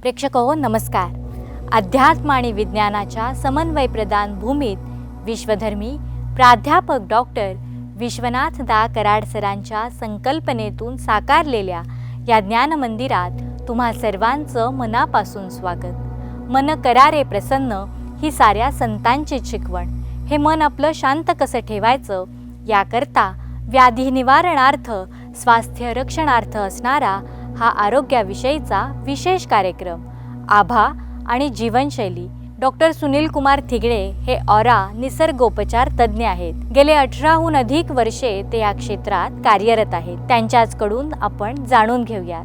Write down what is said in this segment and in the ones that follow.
प्रेक्षक हो नमस्कार. अध्यात्म आणि विज्ञानाच्या समन्वय प्रदान भूमीत विश्वधर्मी प्राध्यापक डॉक्टर विश्वनाथ दा कराड सरांच्या संकल्पनेतून साकारलेल्या या ज्ञान मंदिरात तुम्हा सर्वांचं मनापासून स्वागत. मन करारे प्रसन्न ही साऱ्या संतांची शिकवण हे मन आपलं शांत कसं ठेवायचं? याकरता व्याधी निवारणार्थ स्वास्थ्य रक्षणार्थ असणारा हा आरोग्याविषयीचा विशेष कार्यक्रम. आभा आणि जीवनशैली. डॉक्टर सुनील कुमार थिगळे हे ऑरा निसर्गोपचार तज्ज्ञ आहेत. गेले अठराहून अधिक वर्षे ते या क्षेत्रात कार्यरत आहेत. त्यांच्याचकडून आपण जाणून घेऊयात.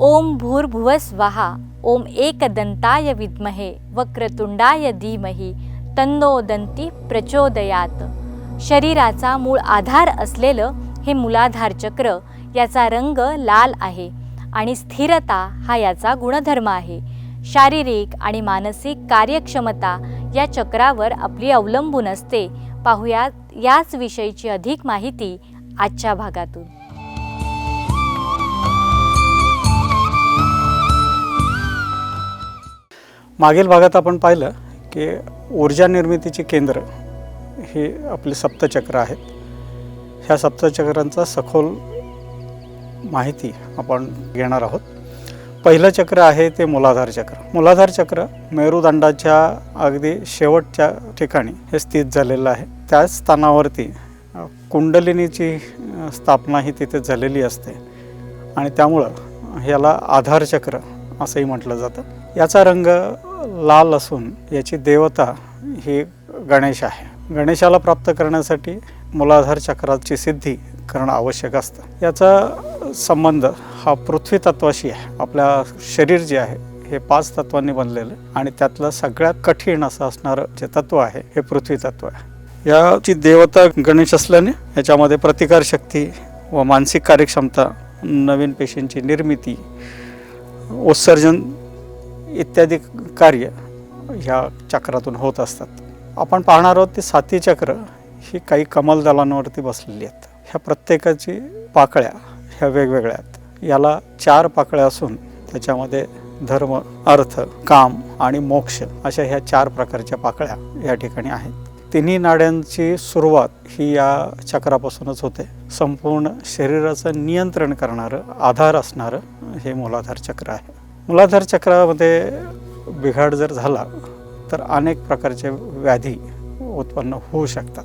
ओम भूर्भुवस वहा ओम एकदंताय विद्महे वक्रतुंडाय धीमहि तन्नो दंती प्रचोदयात. शरीराचा मूळ आधार असलेलं हे मूलाधार चक्र याचा रंग लाल आहे. आणि स्थिरता हा याचा गुणधर्म आहे. शारीरिक आणि मानसिक कार्यक्षमता या चक्रावर आपली अवलंबून असते. पाहुयात याच विषयीची अधिक माहिती आजच्या भागातून. मागील भागात आपण पाहिलं की ऊर्जा निर्मितीची केंद्र हे आपले सप्तचक्र आहेत. ह्या सप्तचक्रांचा सखोल माहिती आपण घेणार आहोत. पहिलं चक्र आहे ते मूलाधार चक्र. मूलाधार चक्र मेरुदंडाच्या अगदी शेवटच्या ठिकाणी हे स्थित झालेलं आहे. त्याच स्थानावरती कुंडलिनीची स्थापना ही तिथे झालेली असते. आणि त्यामुळं ह्याला आधार चक्र असंही म्हटलं जातं. याचा रंग लाल असून याची देवता ही गणेश आहे. गणेशाला प्राप्त करण्यासाठी मूलाधार चक्राची सिद्धी करणं आवश्यक असतं. याचा संबंध हा पृथ्वी तत्वाशी आहे. आपल्या शरीर जे आहे हे पाच तत्वांनी बनलेलं आणि त्यातलं सगळ्यात कठीण असं असणारं जे तत्व आहे हे पृथ्वी तत्व आहे. याची देवता गणेश असल्याने याच्यामध्ये प्रतिकारशक्ती व मानसिक कार्यक्षमता नवीन पेशींची निर्मिती उत्सर्जन इत्यादी कार्य ह्या चक्रातून होत असतात. आपण पाहणार आहोत ती साती चक्र ही काही कमल दलांवरती बसलेली आहेत. ह्या प्रत्येकाची पाकळ्या ह्या वेगवेगळ्या आहेत. याला चार पाकळ्या असून त्याच्यामध्ये धर्म अर्थ काम आणि मोक्ष अशा ह्या चार प्रकारच्या पाकळ्या या ठिकाणी आहेत. तिन्ही नाड्यांची सुरुवात ही या चक्रापासूनच होते. संपूर्ण शरीराचं नियंत्रण करणारं आधार असणारं हे मूलाधार चक्र आहे. मूलाधार चक्रामध्ये बिघाड जर झाला तर अनेक प्रकारचे व्याधी उत्पन्न होऊ शकतात.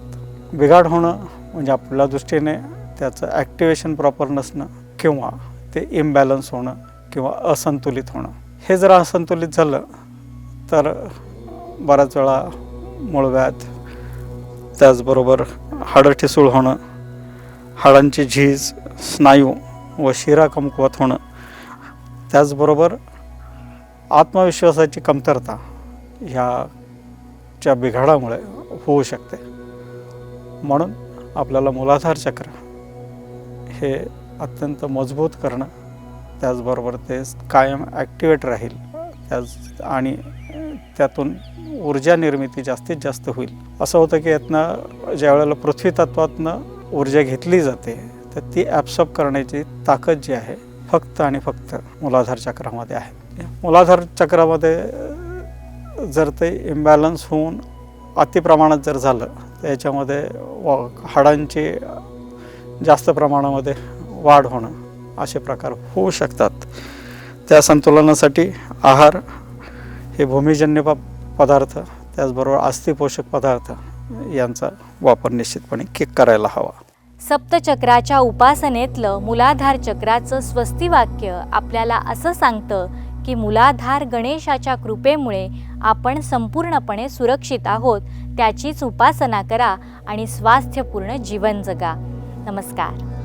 बिघाड होणं म्हणजे आपल्या दृष्टीने त्याचं ॲक्टिवेशन प्रॉपर नसणं किंवा ते इम्बॅलन्स होणं किंवा असंतुलित होणं. हे जर असंतुलित झालं तर बऱ्याच वेळा मूळव्याध त्याचबरोबर हाडं ठिसूळ होणं हाडांची झीज स्नायू व शिरा कमकुवत होणं त्याचबरोबर आत्मविश्वासाची कमतरता ह्याच्या बिघाडामुळे होऊ शकते. म्हणून आपल्याला मूलाधार चक्र हे अत्यंत मजबूत करणं त्याचबरोबर ते कायम ॲक्टिवेट राहील त्याच आणि त्यातून ऊर्जा निर्मिती जास्तीत जास्त होईल. असं होतं की यातनं ज्या वेळेला पृथ्वी तत्वातनं ऊर्जा घेतली जाते तर ती ॲब्सॉर्ब करण्याची ताकद जी आहे फक्त आणि फक्त मूलाधार चक्रामध्ये आहे. मूलाधार चक्रामध्ये जर ते इम्बॅलन्स होऊन अतिप्रमाणात जर झालं तर याच्यामध्ये हाडांची जास्त प्रमाणामध्ये वाढ होणं असे प्रकार होऊ शकतात. त्या संतुलनासाठी आहार हे भूमिजन्य प पदार्थ त्याचबरोबर अस्थिपोषक पदार्थ यांचा वापर निश्चितपणे के करायला हवा. सप्तचक्राच्या उपासनेतलं मूलाधार चक्राचं स्वस्ती वाक्य आपल्याला असं सांगतं की मूलाधार गणेशाच्या कृपेमुळे आपण संपूर्णपणे सुरक्षित आहोत त्याचीच उपासना करा आणि स्वास्थ्यपूर्ण जीवन जगा. नमस्कार.